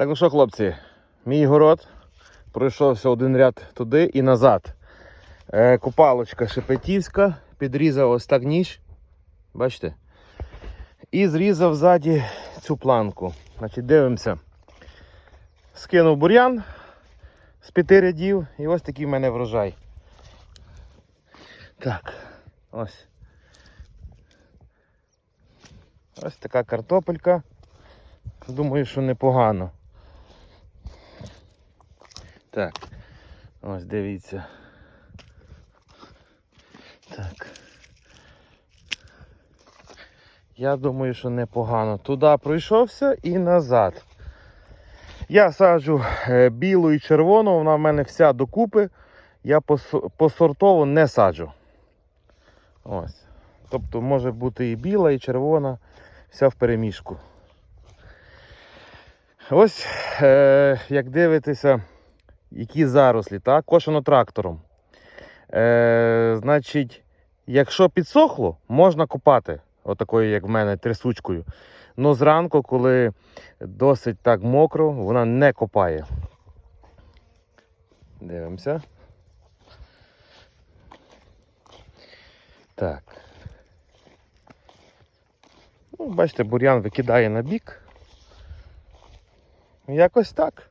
Так, ну що, хлопці, мій город пройшовся один ряд туди і назад. Е, купалочка шепетівська, підрізав ось так ніж. Бачите? І зрізав ззаді цю планку. Значить, дивимося. Скинув бур'ян з п'яти рядів, і ось такий в мене врожай. Так, ось. Ось така картопелька. Думаю, що непогано. Так. Ось дивіться. Так. Я думаю, що непогано. Туди пройшовся і назад. Я саджу е, білу і червону, вона в мене вся докупи. Я посортово не саджу. Ось. Тобто може бути і біла, і червона, вся в переміжку. Ось, е, як дивитеся, які зарослі, так? кошено трактором. Е, значить, якщо підсохло, можна копати, отакою, як в мене, трясучкою. Ну зранку, коли досить так мокро, вона не копає. Дивимося. Так. Ну, бачите, бур'ян викидає на бік. Якось так.